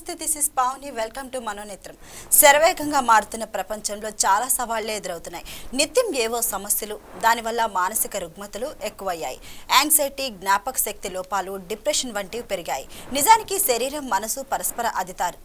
నమస్తే this is Pavani welcome to Manonetram శరవేగంగా మారుతున్న ప్రపంచంలో చాలా సవాళ్ళు ఎదురవుతున్నాయి. నిత్యం ఏవో సమస్యలు దానివల్ల మానసిక రుగ్మతలు ఎక్కువయ్యాయి. యాంగ్జైటీ జ్ఞాపక శక్తి లోపాలు డిప్రెషన్ వంటివి పెరిగాయి. నిజానికి శరీరం మనసు పరస్పర అధితారు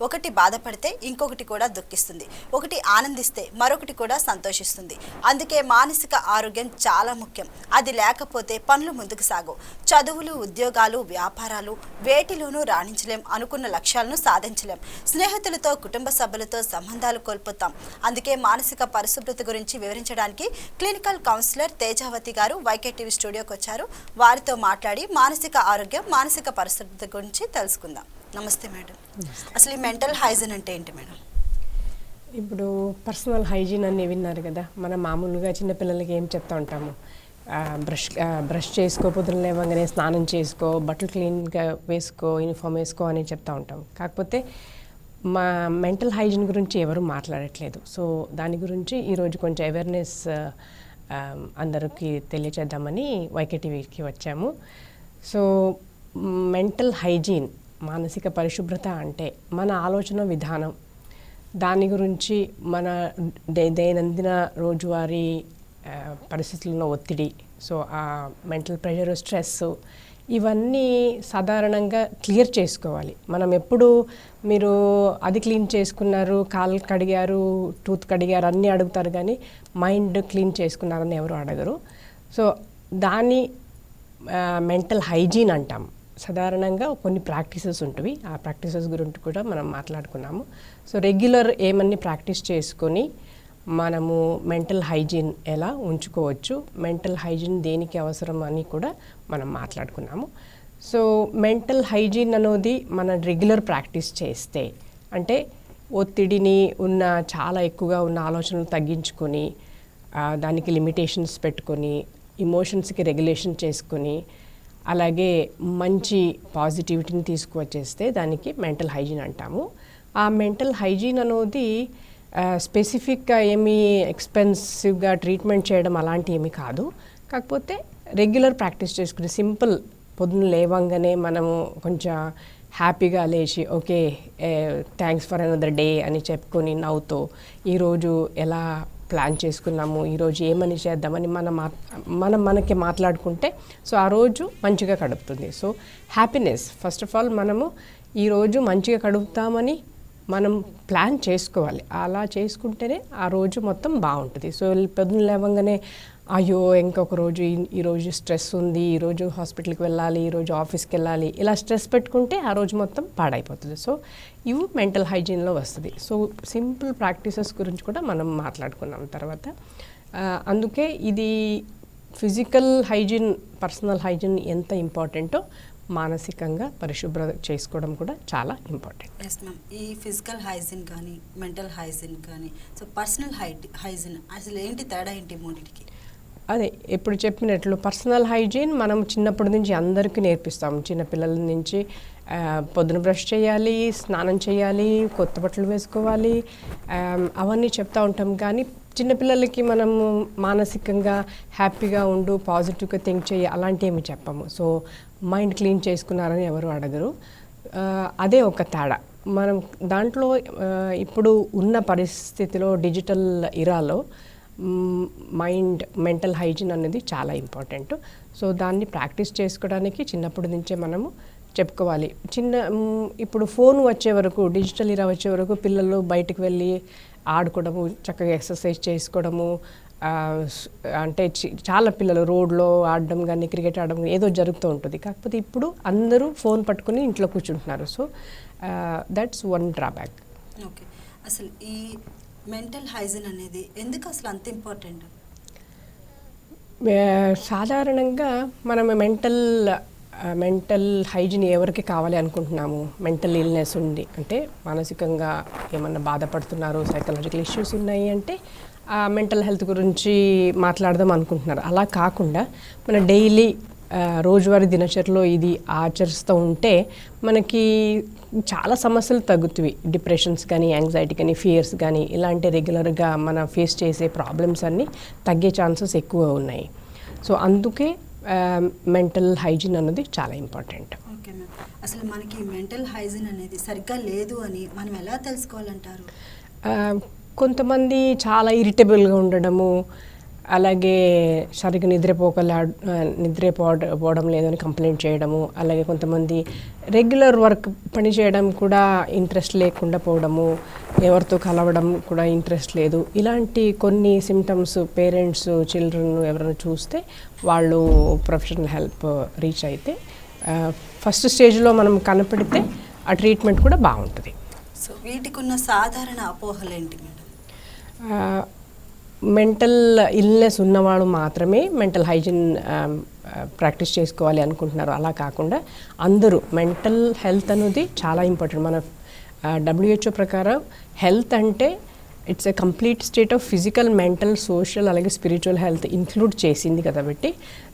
ఒకటి బాధపడితే ఇంకొకటి కూడా దుఃఖిస్తుంది. ఒకటి ఆనందిస్తే మరొకటి కూడా సంతోషిస్తుంది. అందుకే మానసిక ఆరోగ్యం చాలా ముఖ్యం. అది లేకపోతే పనులు ముందుకు సాగవు. చదువులు ఉద్యోగాలు వ్యాపారాలు వేటిలోనూ రాణించలేం అనుకున్న లక్ష్యాలను సాధించలేం. స్నేహితులతో కుటుంబ సభ్యులతో సంబంధాలు కోల్పోతాం. అందుకే మానసిక పరిశుభ్రత గురించి వివరించడానికి క్లినికల్ కౌన్సిలర్ తేజావతి గారు వైకే టీవీ స్టూడియోకి వచ్చారు. వారితో మాట్లాడి మానసిక ఆరోగ్యం మానసిక పరిశుభ్రత గురించి తెలుసుకుందాం. నమస్తే మేడం. అసలు ఈ మెంటల్ హైజీన్ అంటే ఏంటి మేడం? ఇప్పుడు పర్సనల్ హైజీన్ అని విన్నారు కదా మనం మామూలుగా చిన్నపిల్లలకి ఏం చెప్తా ఉంటాము? బ్రష్ బ్రష్ చేసుకో పొద్దున లేవగానే స్నానం చేసుకో బట్టలు క్లీన్గా వేసుకో యూనిఫామ్ వేసుకో అని చెప్తా ఉంటాం కాకపోతే మా మెంటల్ హైజీన్ గురించి ఎవరు మాట్లాడట్లేదు. సో దాని గురించి ఈరోజు కొంచెం అవేర్నెస్ అందరికీ తెలియచేద్దామని వైకే టీవీకి వచ్చాము. సో మెంటల్ హైజీన్ మానసిక పరిశుభ్రత అంటే మన ఆలోచన విధానం. దాని గురించి మన దైనందిన రోజువారీ పరిస్థితుల్లో ఒత్తిడి సో ఆ మెంటల్ ప్రెషర్ స్ట్రెస్ ఇవన్నీ సాధారణంగా క్లియర్ చేసుకోవాలి. మనం ఎప్పుడు మీరు అది క్లీన్ చేసుకున్నారు కాలు కడిగారు టూత్ కడిగారు అన్నీ అడుగుతారు కానీ మైండ్ క్లీన్ చేసుకున్నారని ఎవరు అడగరు. సో దాని మెంటల్ హైజీన్ అంటాం. సాధారణంగా కొన్ని ప్రాక్టీసెస్ ఉంటవి. ఆ ప్రాక్టీసెస్ గురించి కూడా మనం మాట్లాడుకున్నాము. సో రెగ్యులర్ ఏమన్నీ ప్రాక్టీస్ చేసుకొని మనము మెంటల్ హైజీన్ ఎలా ఉంచుకోవచ్చు మెంటల్ హైజీన్ దేనికి అవసరం అని కూడా మనం మాట్లాడుకున్నాము. సో మెంటల్ హైజీన్ అనేది మన రెగ్యులర్ ప్రాక్టీస్ చేస్తే అంటే ఒత్తిడిని ఉన్న చాలా ఎక్కువగా ఉన్న ఆలోచనలు తగ్గించుకొని దానికి లిమిటేషన్స్ పెట్టుకొని ఇమోషన్స్కి రెగ్యులేషన్ చేసుకొని అలాగే మంచి పాజిటివిటీని తీసుకువచ్చేస్తే దానికి మెంటల్ హైజీన్ అంటాము. ఆ మెంటల్ హైజీన్ అనేది స్పెసిఫిక్గా ఏమీ ఎక్స్పెన్సివ్గా ట్రీట్మెంట్ చేయడం అలాంటి ఏమీ కాదు. కాకపోతే రెగ్యులర్ ప్రాక్టీస్ చేసుకుని సింపుల్ పొద్దున్న లేవంగానే మనము కొంచెం హ్యాపీగా లేచి okay thanks for another day అని చెప్పుకొని నవ్వుతూ ఈరోజు ఎలా ప్లాన్ చేసుకున్నాము. ఈరోజు ఏమని చేద్దామని మనం మా మనం మనకి మాట్లాడుకుంటే సో ఆ రోజు మంచిగా గడుపుతుంది so happiness first of all మనము ఈరోజు మంచిగా గడుపుతామని మనం ప్లాన్ చేసుకోవాలి. అలా చేసుకుంటేనే ఆ రోజు మొత్తం బాగుంటుంది. సో పొద్దున్న లేవగానే అయ్యో ఇంకొక రోజు ఈరోజు స్ట్రెస్ ఉంది ఈరోజు హాస్పిటల్కి వెళ్ళాలి ఈరోజు ఆఫీస్కి వెళ్ళాలి ఇలా స్ట్రెస్ పెట్టుకుంటే ఆ రోజు మొత్తం పాడైపోతుంది. సో ఇవి మెంటల్ హైజీన్లో వస్తుంది. సో సింపుల్ ప్రాక్టీసెస్ గురించి కూడా మనం మాట్లాడుకున్నాం తర్వాత. అందుకే ఇది ఫిజికల్ హైజీన్ పర్సనల్ హైజీన్ ఎంత ఇంపార్టెంటో మానసికంగా పరిశుభ్రత చేసుకోవడం కూడా చాలా ఇంపార్టెంట్. ఎస్ మ్యామ్ ఈ ఫిజికల్ హైజీన్ కానీ మెంటల్ హైజీన్ కానీ సో పర్సనల్ హై హైజీన్ అసలు ఏంటి తేడా ఏంటి మూడింటికి? అదే ఇప్పుడు చెప్పినట్లు పర్సనల్ హైజీన్ మనం చిన్నప్పటి నుంచి అందరికీ నేర్పిస్తాం. చిన్నపిల్లల నుంచి పొద్దున బ్రష్ చేయాలి స్నానం చేయాలి కొత్త బట్టలు వేసుకోవాలి అవన్నీ చెప్తూ ఉంటాం. కానీ చిన్నపిల్లలకి మనము మానసికంగా హ్యాపీగా ఉండు పాజిటివ్గా థింక్ చేయి అలాంటి ఏమి చెప్పము. సో మైండ్ క్లీన్ చేసుకున్నారని ఎవరు అడగరు. అదే ఒక తేడా. మనం దాంట్లో ఇప్పుడు ఉన్న పరిస్థితిలో డిజిటల్ ఇరాలో మైండ్ మెంటల్ హైజీన్ అనేది చాలా ఇంపార్టెంట్. సో దాన్ని ప్రాక్టీస్ చేసుకోవడానికి చిన్నప్పటి నుంచే మనము చెప్పుకోవాలి. చిన్న ఇప్పుడు ఫోన్ వచ్చే వరకు డిజిటల్ ఇరా వచ్చే వరకు పిల్లలు బయటకు వెళ్ళి ఆడుకోవడము చక్కగా ఎక్సర్సైజ్ చేసుకోవడము అంటే చి- చాలా పిల్లలు రోడ్లో ఆడడం కానీ క్రికెట్ ఆడడం కానీ ఏదో జరుగుతూ ఉంటుంది. కాకపోతే ఇప్పుడు అందరూ ఫోన్ పట్టుకుని ఇంట్లో కూర్చుంటున్నారు. So that's one drawback okay. అసలు ఈ మెంటల్ హైజీన్ అనేది ఎందుకు అసలు అంత ఇంపార్టెంట్? సాధారణంగా మనం మెంటల్ మెంటల్ హైజీన్ ఎవరికి కావాలి అనుకుంటున్నాము? మెంటల్ ఇల్నెస్ ఉంది అంటే మానసికంగా ఏమన్నా బాధపడుతున్నారు సైకలాజికల్ ఇష్యూస్ ఉన్నాయి అంటే ఆ మెంటల్ హెల్త్ గురించి మాట్లాడదాం అనుకుంటున్నారు. అలా కాకుండా మన డైలీ రోజువారీ దినచర్యలో ఇది ఆచరిస్తూ ఉంటే మనకి చాలా సమస్యలు తగ్గుతాయి డిప్రెషన్స్ కానీ యాంగ్జైటీ కానీ ఫియర్స్ కానీ ఇలాంటి రెగ్యులర్గా మనం ఫేస్ చేసే ప్రాబ్లమ్స్ అన్నీ తగ్గే ఛాన్సెస్ ఎక్కువ ఉన్నాయి. సో అందుకే మెంటల్ హైజీన్ అన్నది చాలా ఇంపార్టెంట్ ఓకే ఓకే మ్యామ్. అసలు మనకి మెంటల్ హైజీన్ అనేది సరిగ్గా లేదు అని మనం ఎలా తెలుసుకోవాలంటారు? కొంతమంది చాలా ఇరిటబుల్గా ఉండడము అలాగే సరిగ్గా నిద్రపోకలా నిద్రపోవడ పోవడం లేదని కంప్లైంట్ చేయడము అలాగే కొంతమంది రెగ్యులర్ వర్క్ పని చేయడం కూడా ఇంట్రెస్ట్ లేకుండా పోవడము ఎవరితో కలవడం కూడా ఇంట్రెస్ట్ లేదు. ఇలాంటి కొన్ని సిమ్టమ్స్ పేరెంట్స్ చిల్డ్రన్ ఎవరైనా చూస్తే వాళ్ళు ప్రొఫెషనల్ హెల్ప్ రీచ్ అయితే ఫస్ట్ స్టేజ్లో మనం కనపడితే ఆ ట్రీట్మెంట్ కూడా బాగుంటుంది. సో వీటికి ఉన్న సాధారణ అపోహలు ఏంటి మేడం? మెంటల్ ఇల్నెస్ ఉన్నవాడు మాత్రమే మెంటల్ హైజీన్ ప్రాక్టీస్ చేసుకోవాలి అనుకుంటున్నారు. అలా కాకుండా అందరూ మెంటల్ హెల్త్ అనేది చాలా ఇంపార్టెంట్. మన డబ్ల్యూహెచ్ఓ ప్రకారం హెల్త్ అంటే it's a complete state of physical mental social అలాగే స్పిరిచువల్ హెల్త్ ఇంక్లూడ్ చేసింది కాబట్టి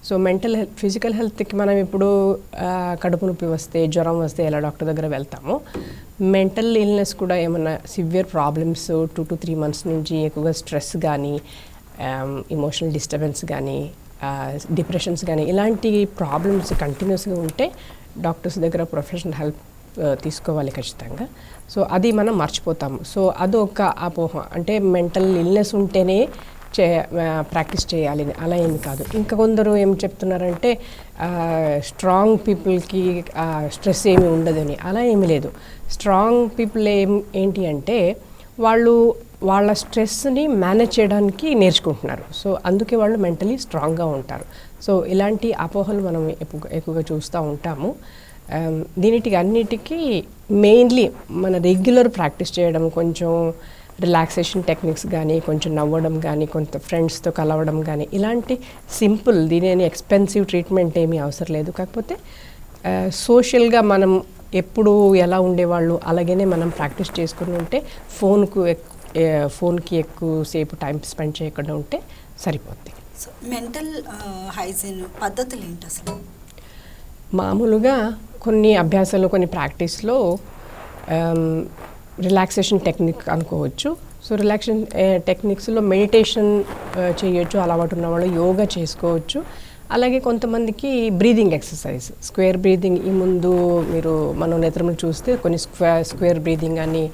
సో మెంటల్ హెల్త్ ఫిజికల్ హెల్త్కి మనం ఇప్పుడు కడుపు నొప్పి వస్తే జ్వరం వస్తే ఎలా డాక్టర్ దగ్గర వెళ్తామో మెంటల్ ఇల్నెస్ కూడా ఏమైనా severe problems two to three months నుంచి ఎక్కువగా స్ట్రెస్ కానీ ఇమోషనల్ డిస్టర్బెన్స్ కానీ డిప్రెషన్స్ కానీ ఇలాంటి ప్రాబ్లమ్స్ కంటిన్యూస్గా ఉంటే డాక్టర్స్ దగ్గర ప్రొఫెషనల్ హెల్ప్ తీసుకోవాలి ఖచ్చితంగా. సో అది మనం మర్చిపోతాము. సో అదొక అపోహ. అంటే మెంటల్ ఇల్నెస్ ఉంటేనే చే ప్రాక్టీస్ చేయాలి. అని. అలా ఏమి కాదు. ఇంకా కొందరు ఏం చెప్తున్నారంటే స్ట్రాంగ్ పీపుల్కి స్ట్రెస్ ఏమి ఉండదని. అలా ఏమీ లేదు. స్ట్రాంగ్ పీపుల్ ఏం ఏంటి అంటే వాళ్ళు వాళ్ళ స్ట్రెస్ని మేనేజ్ చేయడానికి నేర్చుకుంటున్నారు. సో అందుకే వాళ్ళు మెంటలీ స్ట్రాంగ్గా ఉంటారు. సో ఇలాంటి అపోహలు మనం ఎక్కువ ఎక్కువగా చూస్తూ ఉంటాము. దీనికి అన్నిటికీ మెయిన్లీ మన రెగ్యులర్ ప్రాక్టీస్ చేయడం కొంచెం రిలాక్సేషన్ టెక్నిక్స్ కానీ కొంచెం నవ్వడం కానీ కొంత ఫ్రెండ్స్తో కలవడం కానీ ఇలాంటి సింపుల్ దీని ఎక్స్పెన్సివ్ ట్రీట్మెంట్ ఏమీ అవసరం లేదు. కాకపోతే సోషల్గా మనం ఎప్పుడు ఎలా ఉండేవాళ్ళు అలాగనే మనం ప్రాక్టీస్ చేసుకుని ఉంటే ఫోన్కు ఫోన్కి ఎక్కువసేపు టైం స్పెండ్ చేయకుండా ఉంటే సరిపోద్ది. సో మెంటల్ హైజీన్ పద్ధతులు ఏంటి అసలు? మామూలుగా కొన్ని అభ్యాసాలు కొన్ని ప్రాక్టీస్లో రిలాక్సేషన్ టెక్నిక్ అనుకోవచ్చు. సో రిలాక్సేషన్ టెక్నిక్స్లో మెడిటేషన్ చేయొచ్చు అలవాటు ఉన్న వాళ్ళు యోగా చేసుకోవచ్చు. అలాగే కొంతమందికి బ్రీదింగ్ ఎక్సర్సైజ్ స్క్వేర్ బ్రీదింగ్ ఈ ముందు మీరు మనం నేత్రములు చూస్తే కొన్ని స్క్వేర్ స్క్వేర్ బ్రీదింగ్ అని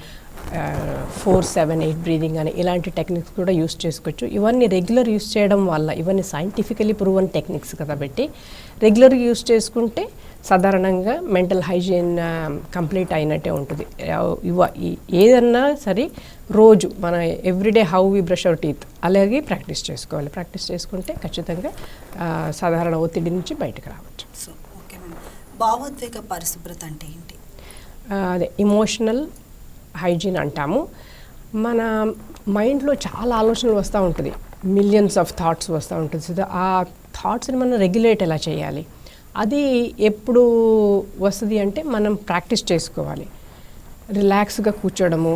ఫోర్ సెవెన్ ఎయిట్ బ్రీదింగ్ అని ఇలాంటి టెక్నిక్స్ కూడా యూస్ చేసుకోవచ్చు. ఇవన్నీ రెగ్యులర్ యూస్ చేయడం వల్ల ఇవన్నీ సైంటిఫికలీ ప్రూవన్ టెక్నిక్స్ కాబట్టి రెగ్యులర్ యూస్ చేసుకుంటే సాధారణంగా మెంటల్ హైజీన్ కంప్లీట్ అయినట్టే ఉంటుంది. ఇవ ఏదన్నా సరే రోజు మన everyday how we brush our teeth అలాగే ప్రాక్టీస్ చేసుకోవాలి. ప్రాక్టీస్ చేసుకుంటే ఖచ్చితంగా సాధారణ ఒత్తిడి నుంచి బయటకు రావచ్చు. సో ఓకే భావోద్వేగ పరిశుభ్రత అంటే ఏంటి? అదే ఇమోషనల్ హైజీన్ అంటాము. మన మైండ్లో చాలా ఆలోచనలు వస్తూ ఉంటుంది. మిలియన్స్ ఆఫ్ థాట్స్ వస్తూ ఉంటుంది. సో ఆ థాట్స్ని మనం రెగ్యులేట్ ఎలా చేయాలి? అది ఎప్పుడు వస్తుంది అంటే మనం ప్రాక్టీస్ చేసుకోవాలి. రిలాక్స్గా కూర్చోడము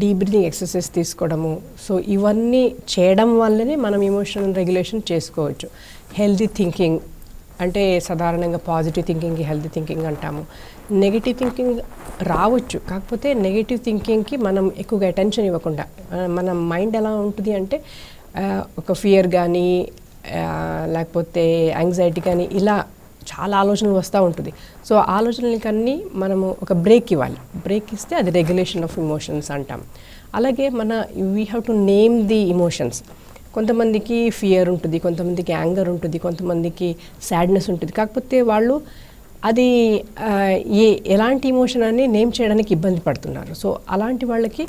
డీప్ బ్రీతింగ్ ఎక్సర్సైజ్ తీసుకోవడము సో ఇవన్నీ చేయడం వల్లనే మనం ఎమోషనల్ రెగ్యులేషన్ చేసుకోవచ్చు. హెల్తీ థింకింగ్ అంటే సాధారణంగా పాజిటివ్ థింకింగ్కి హెల్తీ థింకింగ్ అంటాము. నెగిటివ్ థింకింగ్ రావచ్చు. కాకపోతే నెగిటివ్ థింకింగ్కి మనం ఎక్కువగా అటెన్షన్ ఇవ్వకుండా మన మైండ్ ఎలా ఉంటుంది అంటే ఒక ఫియర్ కానీ లేకపోతే యాంగ్జైటీ కానీ ఇలా చాలా ఆలోచనలు వస్తూ ఉంటుంది. సో ఆలోచనలకన్నీ మనము ఒక బ్రేక్ ఇవ్వాలి. బ్రేక్ ఇస్తే అది రెగ్యులేషన్ ఆఫ్ ఇమోషన్స్ అంటాం. అలాగే మన we have to name the emotions కొంతమందికి ఫియర్ ఉంటుంది కొంతమందికి యాంగర్ ఉంటుంది కొంతమందికి సాడ్నెస్ ఉంటుంది. కాకపోతే వాళ్ళు అది ఏ ఎలాంటి ఇమోషన్ అని నేమ్ చేయడానికి ఇబ్బంది పడుతున్నారు. సో అలాంటి వాళ్ళకి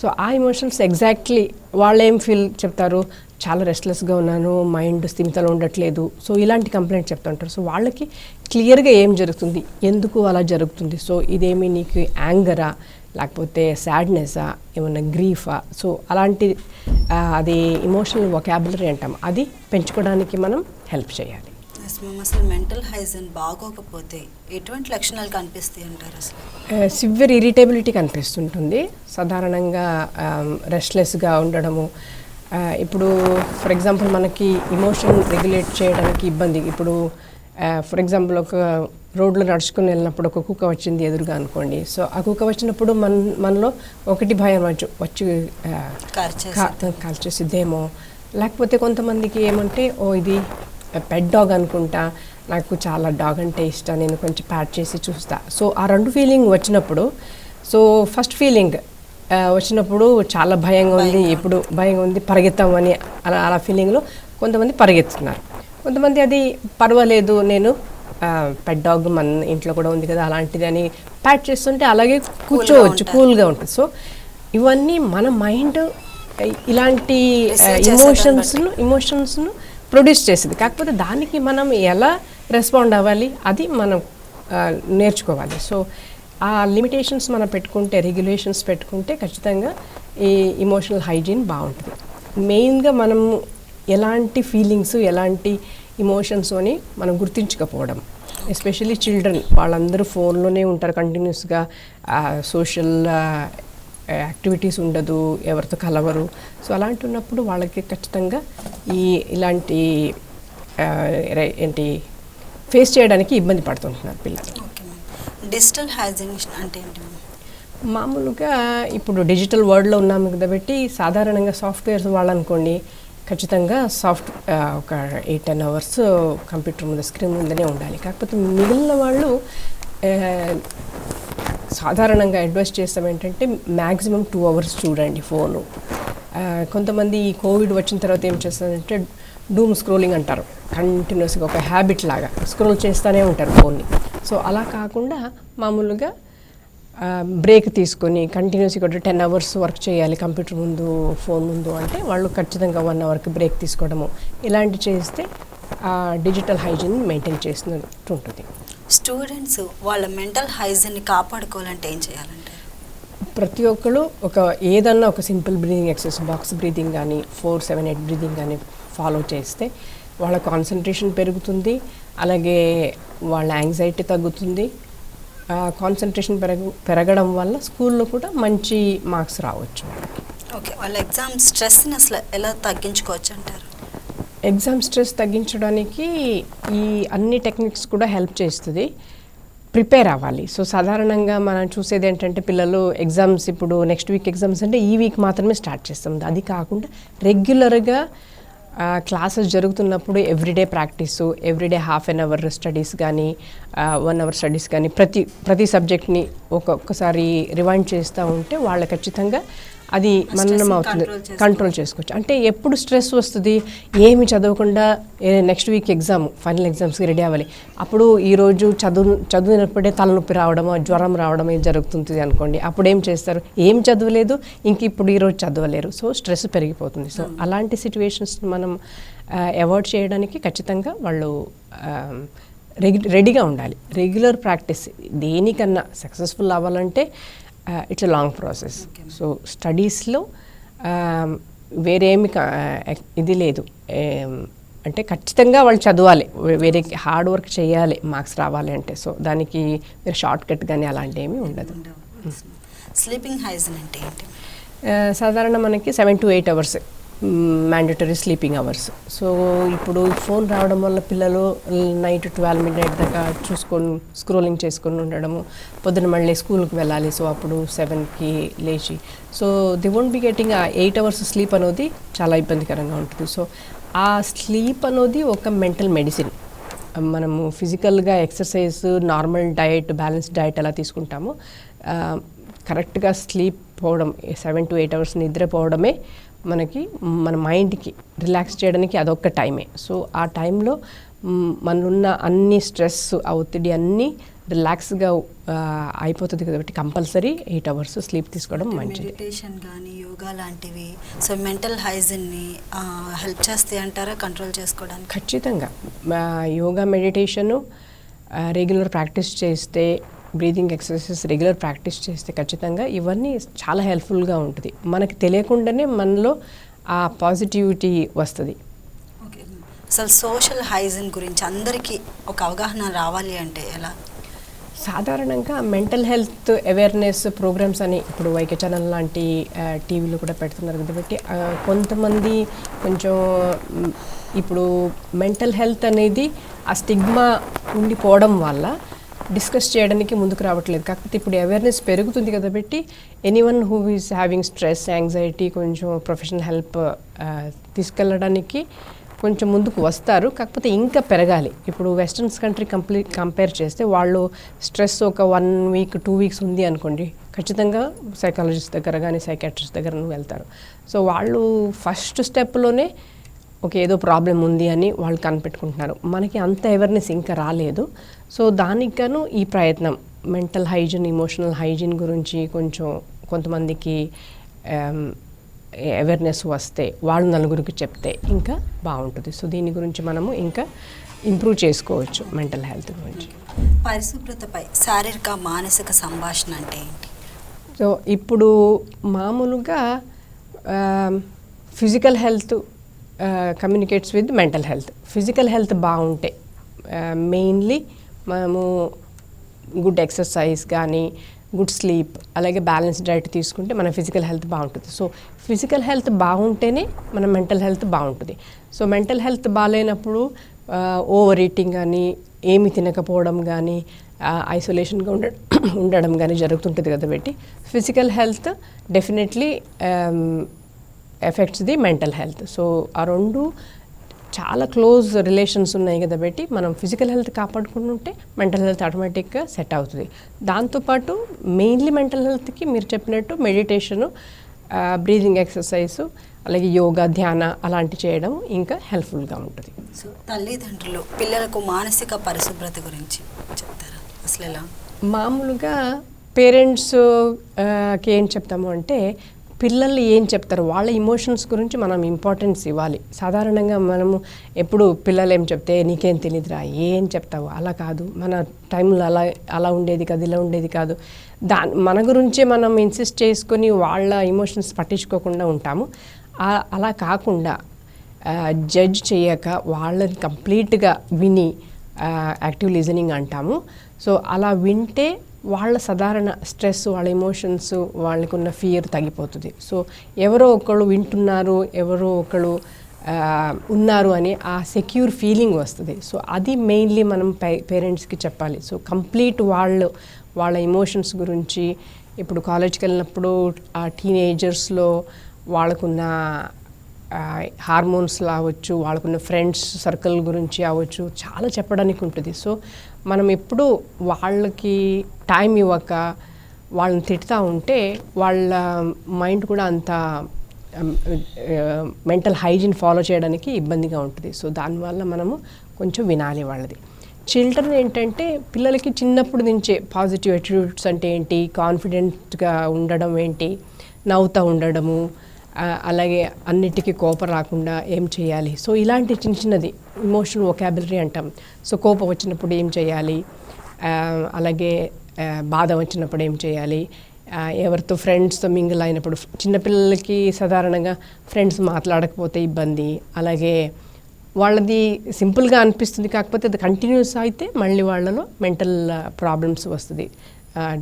సో ఆ ఎమోషన్స్ ఎగ్జాక్ట్లీ వాళ్ళు ఏం ఫీల్ చెప్తారు? చాలా రెస్ట్లెస్గా ఉన్నాను మైండ్ స్థిమితలో ఉండట్లేదు. సో ఇలాంటి కంప్లైంట్ చెప్తుంటారు. సో వాళ్ళకి క్లియర్గా ఏం జరుగుతుంది? ఎందుకు అలా జరుగుతుంది? సో ఇదేమి నీకు యాంగరా లేకపోతే సాడ్నెస్సా ఏమన్నా గ్రీఫా సో అలాంటి అది ఇమోషనల్ వొకాబులరీ అంటాం. అది పెంచుకోవడానికి మనం హెల్ప్ చేయాలి. మ్యామ్ అసలు మెంటల్ హైజీన్ బాగోకపోతే ఎటువంటి లక్షణాలు కనిపిస్తాయి అంటారు అసలు? సివియర్ ఇరిటేబిలిటీ కనిపిస్తుంటుంది. సాధారణంగా రెస్ట్లెస్గా ఉండడము. ఇప్పుడు ఫర్ ఎగ్జాంపుల్ మనకి ఇమోషన్ రెగ్యులేట్ చేయడానికి ఇబ్బంది. ఇప్పుడు ఫర్ ఎగ్జాంపుల్ ఒక రోడ్లో నడుచుకుని వెళ్ళినప్పుడు ఒక కుక్క వచ్చింది ఎదురుగా అనుకోండి. సో ఆ కుక్క వచ్చినప్పుడు మన మనలో ఒకటి భయం వచ్చు వచ్చి కాల్చేసిద్దేమో లేకపోతే కొంతమందికి ఏమంటే ఓ ఇది పెట్ డాగ్ అనుకుంటా నాకు చాలా డాగ్ అంటే ఇష్టం నేను కొంచెం ప్యాట్ చేసి చూస్తా. సో ఆ రెండు ఫీలింగ్ వచ్చినప్పుడు సో ఫస్ట్ ఫీలింగ్ వచ్చినప్పుడు చాలా భయంగా ఉంది ఇప్పుడు భయంగా ఉంది పరిగెత్తామని అలా అలా ఫీలింగ్లో కొంతమంది పరిగెత్తుతున్నారు. కొంతమంది అది పర్వాలేదు నేను పెట్ డాగ్ మన ఇంట్లో కూడా ఉంది కదా అలాంటిది అని ప్యాట్ చేస్తుంటే అలాగే కూర్చోవచ్చు కూల్గా ఉంటుంది. సో ఇవన్నీ మన మైండ్ ఇలాంటి ఇమోషన్స్ను ఇమోషన్స్ను ప్రొడ్యూస్ చేసింది. కాకపోతే దానికి మనం ఎలా రెస్పాండ్ అవ్వాలి? అది మనం నేర్చుకోవాలి. సో ఆ లిమిటేషన్స్ మనం పెట్టుకుంటే రెగ్యులేషన్స్ పెట్టుకుంటే ఖచ్చితంగా ఈ ఇమోషనల్ హైజీన్ బాగుంటుంది. మెయిన్గా మనం ఎలాంటి ఫీలింగ్స్ ఎలాంటి ఇమోషన్స్ అని మనం గుర్తించకపోవడం. ఎస్పెషల్లీ చిల్డ్రన్ వాళ్ళందరూ ఫోన్లోనే ఉంటారు కంటిన్యూస్గా సోషల్ యాక్టివిటీస్ ఉండదు ఎవరితో కలవరు. సో అలాంటి ఉన్నప్పుడు వాళ్ళకి ఖచ్చితంగా ఈ ఇలాంటి ఏంటి ఫేస్ చేయడానికి ఇబ్బంది పడుతుంటున్నారు పిల్లలు. డిజిటల్ హైజీన్ అంటే ఏంటి మామూలుగా ఇప్పుడు డిజిటల్ వరల్డ్లో ఉన్నాము కాబట్టి సాధారణంగా సాఫ్ట్వేర్స్ వాళ్ళనుకోండి ఖచ్చితంగా సాఫ్ట్ ఒక ఎయిట్ టెన్ అవర్స్ కంప్యూటర్ ముందు స్క్రీన్ ముందనే ఉండాలి. కాకపోతే మిగిలిన వాళ్ళు సాధారణంగా అడ్వైస్ చేస్తాం ఏంటంటే మ్యాక్సిమం టూ అవర్స్ చూడండి ఫోను. కొంతమంది ఈ కోవిడ్ వచ్చిన తర్వాత ఏం చేస్తారంటే డూమ్ స్క్రోలింగ్ అంటారు. కంటిన్యూస్గా ఒక హ్యాబిట్ లాగా స్క్రోల్ చేస్తూనే ఉంటారు ఫోన్ని. సో అలా కాకుండా మామూలుగా బ్రేక్ తీసుకొని కంటిన్యూస్గా ఒక టెన్ అవర్స్ వర్క్ చేయాలి కంప్యూటర్ ముందు ఫోన్ ముందు అంటే వాళ్ళు ఖచ్చితంగా వన్ అవర్కి బ్రేక్ తీసుకోవడము. ఇలాంటి చేస్తే డిజిటల్ హైజీన్ మెయింటైన్ చేసినట్టు ఉంటుంది. స్టూడెంట్స్ వాళ్ళ మెంటల్ హైజీన్ని కాపాడుకోవాలంటే ఏం చేయాలంటే? ప్రతి ఒక్కరు ఒక ఏదన్నా ఒక simple breathing exercise box breathing కానీ ఫోర్ సెవెన్ ఎయిట్ బ్రీదింగ్ కానీ ఫాలో చేస్తే వాళ్ళ కాన్సన్ట్రేషన్ పెరుగుతుంది అలాగే వాళ్ళ యాంగ్జైటీ తగ్గుతుంది. కాన్సన్ట్రేషన్ పెరగ పెరగడం వల్ల స్కూల్లో కూడా మంచి మార్క్స్ రావచ్చు. ఓకే వాళ్ళ ఎగ్జామ్ స్ట్రెస్ని అసలు ఎలా తగ్గించుకోవచ్చు అంటారు? ఎగ్జామ్ స్ట్రెస్ తగ్గించడానికి ఈ అన్ని టెక్నిక్స్ కూడా హెల్ప్ చేస్తుంది. ప్రిపేర్ అవ్వాలి. సో సాధారణంగా మనం చూసేది ఏంటంటే పిల్లలు ఎగ్జామ్స్ ఇప్పుడు నెక్స్ట్ వీక్ ఎగ్జామ్స్ అంటే ఈ వీక్ మాత్రమే స్టార్ట్ చేస్తాం. అది కాకుండా రెగ్యులర్గా క్లాసెస్ జరుగుతున్నప్పుడు everyday practice everyday half an hour studies కానీ వన్ అవర్ స్టడీస్ కానీ ప్రతి ప్రతి సబ్జెక్ట్ని ఒక్కొక్కసారి రివైండ్ చేస్తూ ఉంటే వాళ్ళు ఖచ్చితంగా అది మననం stress ని అవుతుంది. కంట్రోల్ చేసుకోవచ్చు. అంటే ఎప్పుడు స్ట్రెస్ వస్తుంది ఏమి చదవకుండా నెక్స్ట్ వీక్ ఎగ్జామ్ ఫైనల్ ఎగ్జామ్స్కి రెడీ అవ్వాలి. అప్పుడు ఈరోజు చదువు చదివినప్పుడే తలనొప్పి రావడమో జ్వరం రావడమో జరుగుతుంది అనుకోండి. అప్పుడు ఏం చేస్తారు? ఏం చదవలేదు ఇంక ఇప్పుడు ఈరోజు చదవలేరు. సో స్ట్రెస్ పెరిగిపోతుంది. సో అలాంటి సిచ్యువేషన్స్ మనం అవాయిడ్ చేయడానికి ఖచ్చితంగా వాళ్ళు రెగ్యు రెడీగా ఉండాలి. రెగ్యులర్ ప్రాక్టీస్ దేనికన్నా సక్సెస్ఫుల్ అవ్వాలంటే it's a long process so స్టడీస్లో వేరేమి కా- ఇది లేదు. ఏం, అంటే ఖచ్చితంగా వాళ్ళు చదవాలి. వేరే హార్డ్ వర్క్ చేయాలి మార్క్స్ రావాలి అంటే. సో దానికి వేరే షార్ట్ కట్ కానీ అలాంటి ఏమీ ఉండదు స్లీపింగ్ హైజీన్ అంటే ఆ, సాధారణ మనకి seven to eight hours mandatory sleeping hours so ఇప్పుడు ఫోన్ రావడం వల్ల పిల్లలు నైట్ ట్వెల్వ్ మిడ్ దాకా చూసుకొని స్క్రోలింగ్ చేసుకొని ఉండడము. పొద్దున మళ్ళీ స్కూల్కి వెళ్ళాలి సో అప్పుడు సెవెన్కి లేచి. So they won't be getting ఆ ఎయిట్ అవర్స్ స్లీప్ అనేది చాలా ఇబ్బందికరంగా ఉంటుంది. సో ఆ స్లీప్ అనేది ఒక మెంటల్ మెడిసిన్ మనము ఫిజికల్గా exercise normal diet balance diet ఎలా తీసుకుంటామో. కరెక్ట్గా స్లీప్ పోవడం సెవెన్ టు ఎయిట్ అవర్స్ నిద్రపోవడమే మనకి మన మైండ్కి రిలాక్స్ చేయడానికి అదొక్క టైమే. సో ఆ టైంలో మనలున్న అన్ని స్ట్రెస్ ఆ ఒత్తిడి అన్నీ రిలాక్స్గా అయిపోతుంది కాబట్టి కంపల్సరీ ఎయిట్ అవర్స్ స్లీప్ తీసుకోవడం మంచిది. మెడిటేషన్ కానీ యోగా లాంటివి సో మెంటల్ హైజీన్ని హెల్ప్ చేస్తాయి అంటారా కంట్రోల్ చేసుకోవడానికి? ఖచ్చితంగా. యోగా మెడిటేషను రెగ్యులర్ ప్రాక్టీస్ చేస్తే బ్రీదింగ్ ఎక్సర్సైజెస్ రెగ్యులర్ ప్రాక్టీస్ చేస్తే ఖచ్చితంగా ఇవన్నీ చాలా హెల్ప్ఫుల్గా ఉంటుంది. మనకి తెలియకుండానే మనలో ఆ పాజిటివిటీ వస్తుంది. అసలు సోషల్ హైజీన్ గురించి అందరికీ ఒక అవగాహన రావాలి అంటే ఎలా? సాధారణంగా మెంటల్ హెల్త్ అవేర్నెస్ ప్రోగ్రామ్స్ అని ఇప్పుడు వైకే ఛానల్ లాంటి టీవీలో కూడా పెడుతున్నారు కాబట్టి కొంతమంది కొంచెం ఇప్పుడు మెంటల్ హెల్త్ అనేది ఆ స్టిగ్మా ఉండిపోవడం వల్ల డిస్కస్ చేయడానికి ముందుకు రావట్లేదు. కాకపోతే ఇప్పుడు అవేర్నెస్ పెరుగుతుంది కాబట్టి anyone who is having stress anxiety కొంచెం ప్రొఫెషనల్ హెల్ప్ uh, తీసుకెళ్ళడానికి కొంచెం ముందుకు వస్తారు. కాకపోతే ఇంకా పెరగాలి. ఇప్పుడు వెస్ట్రన్స్ కంట్రీ కంప్లీట్ కంపేర్ చేస్తే వాళ్ళు స్ట్రెస్ ఒక వన్ వీక్ టూ వీక్స్ ఉంది అనుకోండి ఖచ్చితంగా సైకాలజిస్ట్ దగ్గర కానీ సైకాట్రిస్ట్ దగ్గర వెళ్తారు. సో వాళ్ళు ఫస్ట్ స్టెప్లోనే ఒక ఏదో ప్రాబ్లం ఉంది అని వాళ్ళు కనిపెట్టుకుంటున్నారు. మనకి అంత అవేర్నెస్ ఇంకా రాలేదు. సో దానికి గాను ఈ ప్రయత్నం మెంటల్ హైజీన్ ఇమోషనల్ హైజీన్ గురించి కొంచెం కొంతమందికి అవేర్నెస్ వస్తే వాళ్ళు నలుగురికి చెప్తే ఇంకా బాగుంటుంది. సో దీని గురించి మనము ఇంకా ఇంప్రూవ్ చేసుకోవచ్చు మెంటల్ హెల్త్ గురించి. పరిశుభ్రతపై శారీరక మానసిక సంభాషణ అంటే ఏంటి? సో ఇప్పుడు మామూలుగా physical health communicates with mental health. Physical health బాగుంటే మెయిన్లీ మనము గుడ్ ఎక్సర్సైజ్ కానీ గుడ్ స్లీప్ అలాగే బ్యాలెన్స్ డైట్ తీసుకుంటే మన ఫిజికల్ హెల్త్ బాగుంటుంది. సో ఫిజికల్ హెల్త్ బాగుంటేనే మన మెంటల్ హెల్త్ బాగుంటుంది. సో మెంటల్ హెల్త్ బాగాలేనప్పుడు ఓవర్ ఈటింగ్ కానీ ఏమి తినకపోవడం కానీ ఐసోలేషన్గా ఉండ ఉండడం కానీ జరుగుతుంటుంది కదా పెట్టి physical health definitely effects the mental health. So ఆ రెండు చాలా క్లోజ్ రిలేషన్స్ ఉన్నాయి కదా బట్టి మనం ఫిజికల్ హెల్త్ కాపాడుకుంటుంటే మెంటల్ హెల్త్ ఆటోమేటిక్గా సెట్ అవుతుంది. దాంతోపాటు మెయిన్లీ మెంటల్ హెల్త్కి మీరు చెప్పినట్టు మెడిటేషను బ్రీదింగ్ ఎక్సర్సైజ్ అలాగే యోగా ధ్యాన అలాంటి చేయడం ఇంకా హెల్ప్ఫుల్గా ఉంటుంది. సో తల్లిదండ్రులు పిల్లలకు మానసిక పరిశుభ్రత గురించి చెప్తారా? అసలు ఎలా? మామూలుగా పేరెంట్స్కి ఏం చెప్తాము అంటే పిల్లలు ఏం చెప్తారు? వాళ్ళ ఇమోషన్స్ గురించి మనం ఇంపార్టెన్స్ ఇవ్వాలి. సాధారణంగా మనము ఎప్పుడు పిల్లలు ఏం చెప్తే నీకేం తెలియదురా ఏం చెప్తావు? అలా కాదు. మన టైంలో అలా అలా ఉండేది కాదు ఇలా ఉండేది కాదు. దా మన గురించే మనం ఇన్సిస్ట్ చేసుకొని వాళ్ళ ఇమోషన్స్ పట్టించుకోకుండా ఉంటాము. అలా కాకుండా జడ్జ్ చేయక వాళ్ళని కంప్లీట్గా విని యాక్టివ్ లిజనింగ్ అంటాము. సో అలా వింటే వాళ్ళ సాధారణ స్ట్రెస్ వాళ్ళ ఎమోషన్స్ వాళ్ళకున్న ఫియర్ తగ్గిపోతుంది. సో ఎవరో ఒకళ్ళు వింటున్నారు ఎవరో ఒకళ్ళు ఉన్నారు అని ఆ సెక్యూర్ ఫీలింగ్ వస్తుంది. సో అది మెయిన్లీ మనం పేరెంట్స్కి చెప్పాలి. సో కంప్లీట్ వాళ్ళు వాళ్ళ ఎమోషన్స్ గురించి ఇప్పుడు కాలేజ్కి వెళ్ళినప్పుడు ఆ టీనేజర్స్లో వాళ్ళకున్న హార్మోన్స్ అవ్వచ్చు వాళ్ళకున్న ఫ్రెండ్స్ సర్కిల్ గురించి అవ్వచ్చు చాలా చెప్పడానికి ఉంటుంది సో మనం ఎప్పుడు వాళ్ళకి టైం ఇవ్వక వాళ్ళని తిడుతూ ఉంటే వాళ్ళ మైండ్ కూడా అంత మెంటల్ హైజీన్ ఫాలో చేయడానికి ఇబ్బందిగా ఉంటుంది. సో దానివల్ల మనము కొంచెం వినాలి వాళ్ళది. చిల్డ్రన్ ఏంటంటే పిల్లలకి చిన్నప్పుడు నుంచే పాజిటివ్ అటిట్యూడ్స్ అంటే ఏంటి? కాన్ఫిడెంట్గా ఉండడం ఏంటి? నవ్వుతూ ఉండడము అలాగే అన్నిటికీ కోపం రాకుండా ఏం చేయాలి? సో ఇలాంటి చిన్న చిన్నది ఇమోషనల్ వొకాబులరీ అంటాం. సో కోపం వచ్చినప్పుడు ఏం చేయాలి? అలాగే బాధ వచ్చినప్పుడు ఏం చేయాలి? ఎవరితో ఫ్రెండ్స్తో మింగిల్ అయినప్పుడు చిన్నపిల్లలకి సాధారణంగా ఫ్రెండ్స్ మాట్లాడకపోతే ఇబ్బంది. అలాగే వాళ్ళది సింపుల్గా అనిపిస్తుంది కాకపోతే అది కంటిన్యూస్ అయితే మళ్ళీ వాళ్ళలో మెంటల్ ప్రాబ్లమ్స్ వస్తుంది.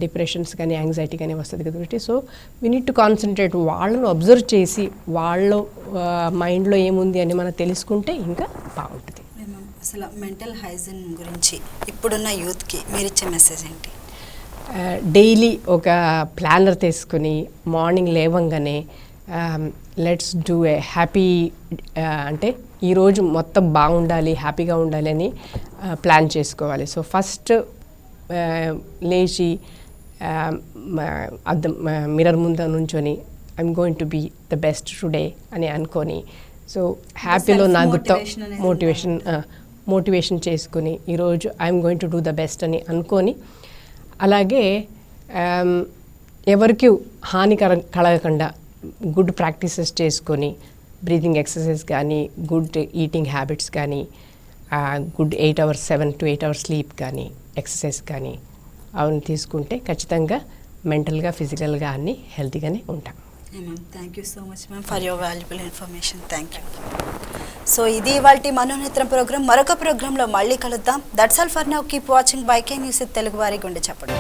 డిప్రెషన్స్ కానీ యాంగ్జైటీ కానీ వస్తుంది కాబట్టి. So we need to concentrate వాళ్ళను అబ్జర్వ్ చేసి వాళ్ళ మైండ్లో ఏముంది అని మనం తెలుసుకుంటే ఇంకా బాగుంటుంది. అసలు మెంటల్ హైజీన్ గురించి ఇప్పుడున్న యూత్కి మీరు ఇచ్చే మెసేజ్ ఏంటి? డైలీ ఒక ప్లానర్ తీసుకుని మార్నింగ్ లేవంగానే లెట్స్ డూ ఏ హ్యాపీ అంటే ఈరోజు మొత్తం బాగుండాలి హ్యాపీగా ఉండాలి అని ప్లాన్ చేసుకోవాలి. సో ఫస్ట్ లేచి అద్దం మిర్రర్ ముందు నుంచొని I'm going to be the best today అని అనుకొని సో హ్యాపీలో motivation అనేది మోటివేషన్ మోటివేషన్ చేసుకుని ఈరోజు I'm going to do the best అని అనుకొని అలాగే ఎవరికి హానికర కలగకుండా గుడ్ ప్రాక్టీసెస్ చేసుకొని బ్రీతింగ్ ఎక్సర్సైజ్ కానీ గుడ్ ఈటింగ్ హ్యాబిట్స్ కానీ good eight hours seven to eight hours sleep కానీ ఎక్సర్సైజ్ కానీ అవన్నీ తీసుకుంటే ఖచ్చితంగా మెంటల్గా ఫిజికల్గా అన్నీ హెల్తీగానే ఉంటాం. Ma'am thank you so much ma'am for your valuable information thank you so ఇది ఇవాళ మనోనేత్రం ప్రోగ్రామ్ మరొక ప్రోగ్రాంలో మళ్ళీ కలుద్దాం. That's all for now keep watching బైకే news Telugu వారి గుండె చెప్పడం